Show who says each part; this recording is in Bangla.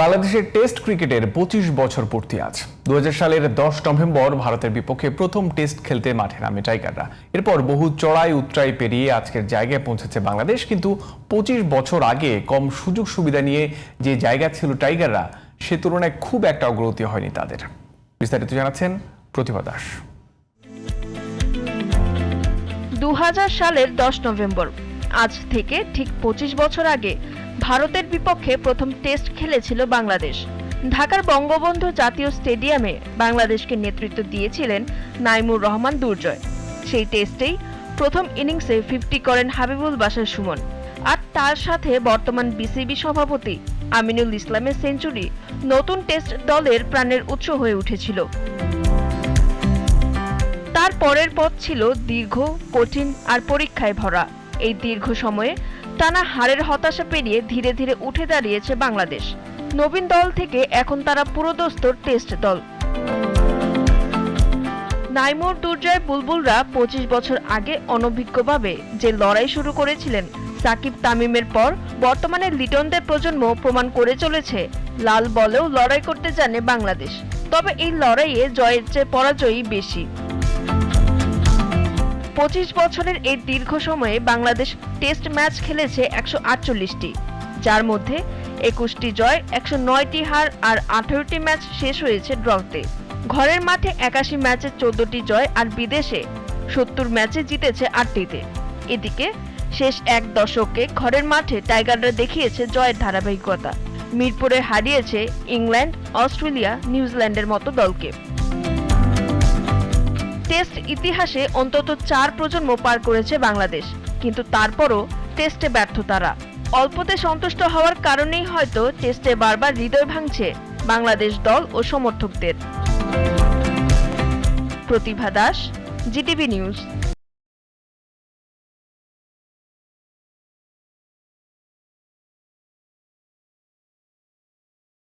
Speaker 1: বাংলাদেশের টেস্ট ক্রিকেটের পঁচিশ বছর পূর্তি আজ। দু সালের দশ নভেম্বর ভারতের বিপক্ষে প্রথম টেস্ট খেলতে মাঠে নামে টাইগাররা। এরপর বহু চড়াই উতরাই পেরিয়ে আজকের জায়গায় পৌঁছেছে বাংলাদেশ, কিন্তু পঁচিশ বছর আগে কম সুযোগ সুবিধা নিয়ে যে জায়গা ছিল টাইগাররা, সে তুলনায় খুব একটা অগ্রগতি হয়নি তাদের। বিস্তারিত জানাচ্ছেন প্রতিভা দাস।
Speaker 2: দু সালের দশ নভেম্বর আজ থেকে ঠিক পঁচিশ বছর আগে ভারতের বিপক্ষে প্রথম টেস্ট খেলেছিল বাংলাদেশ। ঢাকার বঙ্গবন্ধু জাতীয় স্টেডিয়ামে বাংলাদেশকে নেতৃত্ব দিয়েছিলেন নাইমুর রহমান দুর্জয়। সেই টেস্টেই প্রথম ইনিংসে ফিফটি করেন হাবিবুল বাশার সুমন। আর তার সাথে বর্তমান বিসিবি সভাপতি আমিনুল ইসলামের সেঞ্চুরি নতুন টেস্ট দলের প্রাণের উৎস হয়ে উঠেছিল। তার পরের পথ ছিল দীর্ঘ, কঠিন আর পরীক্ষায় ভরা। এই দীর্ঘ সময়ে টানা হারের হতাশা পেরিয়ে ধীরে ধীরে উঠে দাঁড়িয়েছে বাংলাদেশ। নবীন দল থেকে এখন তারা পুরোদস্তর টেস্ট দল। নাইমুর দুর্জয় বুলবুলরা পঁচিশ বছর আগে অনভিজ্ঞভাবে যে লড়াই শুরু করেছিলেন, সাকিব তামিমের পর বর্তমানে লিটনদের প্রজন্ম প্রমাণ করে চলেছে, লাল বলেও লড়াই করতে জানে বাংলাদেশ। তবে এই লড়াইয়ে জয়ের চেয়ে পরাজয়ই বেশি। পঁচিশ বছরের এই দীর্ঘ সময়ে বাংলাদেশ টেস্ট ম্যাচ খেলেছে একশো আটচল্লিশটি, যার মধ্যে একুশটি জয়, একশো নয়টি হার আর আঠারোটি ম্যাচ শেষ হয়েছে ড্রতে। ঘরের মাঠে একাশি ম্যাচে চোদ্দটি জয় আর বিদেশে সত্তর ম্যাচে জিতেছে আটটিতে। এদিকে শেষ এক দশকে ঘরের মাঠে টাইগাররা দেখিয়েছে জয়ের ধারাবাহিকতা। মিরপুরে হারিয়েছে ইংল্যান্ড, অস্ট্রেলিয়া, নিউজিল্যান্ডের মতো দলকে। টেস্ট ইতিহাসে অন্তত চার প্রজন্ম পার করেছে বাংলাদেশ। কিন্তু তারপরও টেস্টে ব্যর্থ তারা। অল্পতে সন্তুষ্ট হওয়ার কারণেই হয়তো টেস্টে বারবার হৃদয় ভাঙছে বাংলাদেশ দল ও সমর্থকদের। Pratibha Das, GTV news.